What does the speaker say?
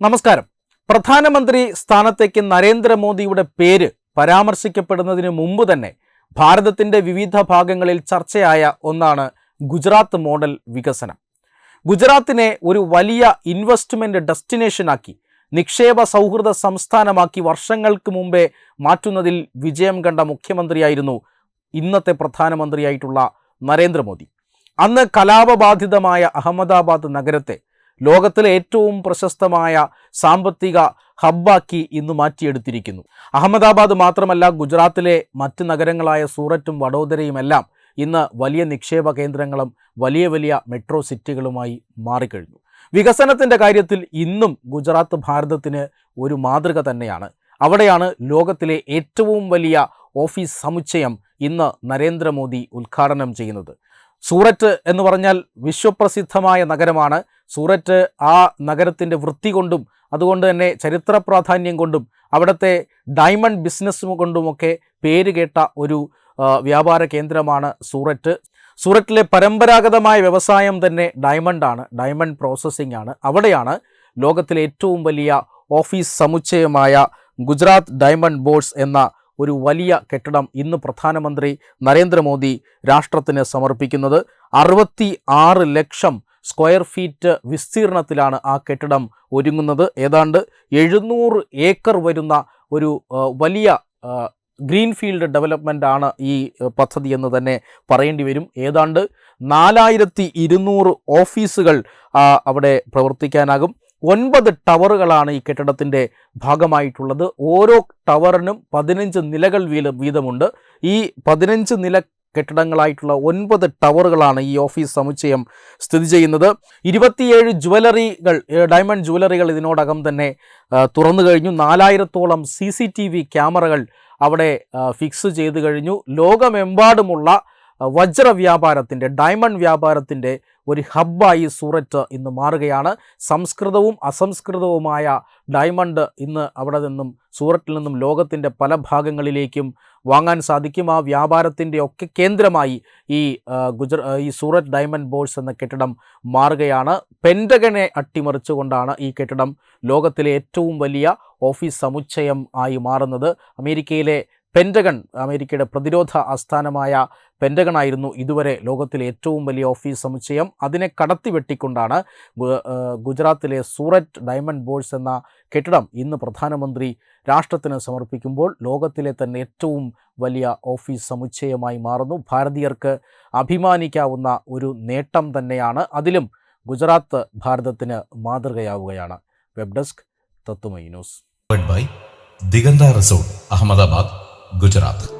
നമസ്കാരം. പ്രധാനമന്ത്രി സ്ഥാനത്തേക്ക് നരേന്ദ്രമോദിയുടെ പേര് പരാമർശിക്കപ്പെടുന്നതിന് മുമ്പ് തന്നെ ഭാരതത്തിന്റെ വിവിധ ഭാഗങ്ങളിൽ ചർച്ചയായ ഒന്നാണ് ഗുജറാത്ത് മോഡൽ വികസനം. ഗുജറാത്തിനെ ഒരു വലിയ ഇൻവെസ്റ്റ്മെന്റ് ഡെസ്റ്റിനേഷനാക്കി നിക്ഷേപ സൗഹൃദ സംസ്ഥാനമാക്കി വർഷങ്ങൾക്ക് മുമ്പേ മാറ്റുന്നതിൽ വിജയം കണ്ട മുഖ്യമന്ത്രിയായിരുന്നു ഇന്നത്തെ പ്രധാനമന്ത്രിയായിട്ടുള്ള നരേന്ദ്രമോദി. അന്ന് കലാപബാധിതമായ അഹമ്മദാബാദ് നഗരത്തെ ലോകത്തിലെ ഏറ്റവും പ്രശസ്തമായ സാമ്പത്തിക ഹബ്ബാക്കി ഇന്ന് മാറ്റിയെടുത്തിരിക്കുന്നു. അഹമ്മദാബാദ് മാത്രമല്ല ഗുജറാത്തിലെ മറ്റ് നഗരങ്ങളായ സൂററ്റും വഡോദരയുമെല്ലാം ഇന്ന് വലിയ നിക്ഷേപ കേന്ദ്രങ്ങളും വലിയ വലിയ മെട്രോ സിറ്റികളുമായി മാറിക്കഴിഞ്ഞു. വികസനത്തിന്റെ കാര്യത്തിൽ ഇന്നും ഗുജറാത്ത് ഭാരതത്തിന് ഒരു മാതൃക തന്നെയാണ്. അവിടെയാണ് ലോകത്തിലെ ഏറ്റവും വലിയ ഓഫീസ് സമുച്ചയം ഇന്ന് നരേന്ദ്രമോദി ഉദ്ഘാടനം ചെയ്യുന്നത്. സൂററ്റ് എന്ന് പറഞ്ഞാൽ വിശ്വപ്രസിദ്ധമായ നഗരമാണ് സൂററ്റ് ആ നഗരത്തിന്റെ വൃത്തി കൊണ്ടും അതുകൊണ്ട് തന്നെ ചരിത്ര പ്രാധാന്യം കൊണ്ടും അവിടുത്തെ ഡയമണ്ട് ബിസിനസ് കൊണ്ടുമൊക്കെ പേര് കേട്ട ഒരു വ്യാപാര കേന്ദ്രമാണ് സൂററ്റ്. സൂററ്റിലെ പരമ്പരാഗതമായ വ്യവസായം തന്നെ ഡയമണ്ടാണ് ഡയമണ്ട് പ്രോസസ്സിംഗ് ആണ് അവിടെയാണ് ലോകത്തിലെ ഏറ്റവും വലിയ ഓഫീസ് സമുച്ചയമായ ഗുജറാത്ത് ഡയമണ്ട് ബോർഡ്സ് എന്ന ഒരു വലിയ കെട്ടിടം ഇന്ന് പ്രധാനമന്ത്രി നരേന്ദ്രമോദി രാഷ്ട്രത്തിന് സമർപ്പിക്കുന്നത്. അറുപത്തി ലക്ഷം സ്ക്വയർ ഫീറ്റ് വിസ്തീർണത്തിലാണ് ആ കെട്ടിടം ഒരുങ്ങുന്നത്. ഏതാണ്ട് എഴുന്നൂറ് ഏക്കർ വരുന്ന ഒരു വലിയ ഗ്രീൻഫീൽഡ് ഡെവലപ്മെന്റ് ആണ് ഈ പദ്ധതി എന്ന് തന്നെ പറയേണ്ടി വരും. ഏതാണ്ട് നാലായിരത്തി ഇരുന്നൂറ് ഓഫീസുകൾ അവിടെ പ്രവർത്തിക്കാനാകും. ഒൻപത് ടവറുകളാണ് ഈ കെട്ടിടത്തിന്റെ ഭാഗമായിട്ടുള്ളത്. ഓരോ ടവറിനും പതിനഞ്ച് നിലകൾ വീത വീതമുണ്ട്. ഈ പതിനഞ്ച് നില കെട്ടിടങ്ങളായിട്ടുള്ള ഒൻപത് ടവറുകളാണ് ഈ ഓഫീസ് സമുച്ചയം സ്ഥിതി ചെയ്യുന്നത്. ഇരുപത്തിയേഴ് ജുവലറികൾ ഡയമണ്ട് ജുവലറികൾ ഇതിനോടകം തന്നെ തുറന്നു കഴിഞ്ഞു. നാലായിരത്തോളം സി സി ടി വി ക്യാമറകൾ അവിടെ ഫിക്സ് ചെയ്തു കഴിഞ്ഞു. ലോകമെമ്പാടുമുള്ള വജ്ര വ്യാപാരത്തിന്റെ ഡയമണ്ട് വ്യാപാരത്തിന്റെ ഒരു ഹബ്ബായി സൂററ്റ് ഇന്ന് മാറുകയാണ്. സംസ്കൃതവും അസംസ്കൃതവുമായ ഡയമണ്ട് ഇന്ന് അവിടെ നിന്നും സൂററ്റിൽ നിന്നും ലോകത്തിന്റെ പല ഭാഗങ്ങളിലേക്കും വാങ്ങാൻ സാധിക്കും. ആ വ്യാപാരത്തിന്റെ ഒക്കെ കേന്ദ്രമായി ഈ ഗുജറ ഈ സൂററ്റ് ഡയമണ്ട് ബോർഡ്സ് എന്ന കെട്ടിടം മാറുകയാണ്. പെൻഡകനെ അട്ടിമറിച്ചുകൊണ്ടാണ് ഈ കെട്ടിടം ലോകത്തിലെ ഏറ്റവും വലിയ ഓഫീസ് സമുച്ചയം ആയി മാറുന്നത്. അമേരിക്കയിലെ പെന്റഗൺ അമേരിക്കയുടെ പ്രതിരോധ ആസ്ഥാനമായ പെന്റഗൺ ആയിരുന്നു ഇതുവരെ ലോകത്തിലെ ഏറ്റവും വലിയ ഓഫീസ് സമുച്ചയം. അതിനെ കടത്തി വെട്ടിക്കൊണ്ടാണ് ഗുജറാത്തിലെ സൂററ്റ് ഡയമണ്ട് ബോർഡ്സ് എന്ന കെട്ടിടം ഇന്ന് പ്രധാനമന്ത്രി രാഷ്ട്രത്തിന് സമർപ്പിക്കുമ്പോൾ ലോകത്തിലെ തന്നെ ഏറ്റവും വലിയ ഓഫീസ് സമുച്ചയമായി മാറുന്നു. ഭാരതീയർക്ക് അഭിമാനിക്കാവുന്ന ഒരു നേട്ടം തന്നെയാണ്. അതിലും ഗുജറാത്ത് ഭാരതത്തിന് മാതൃകയാവുകയാണ്. വെബ് ഡെസ്ക് തത്തുമൈ news. Diganta resort Ahmedabad. Gujarat.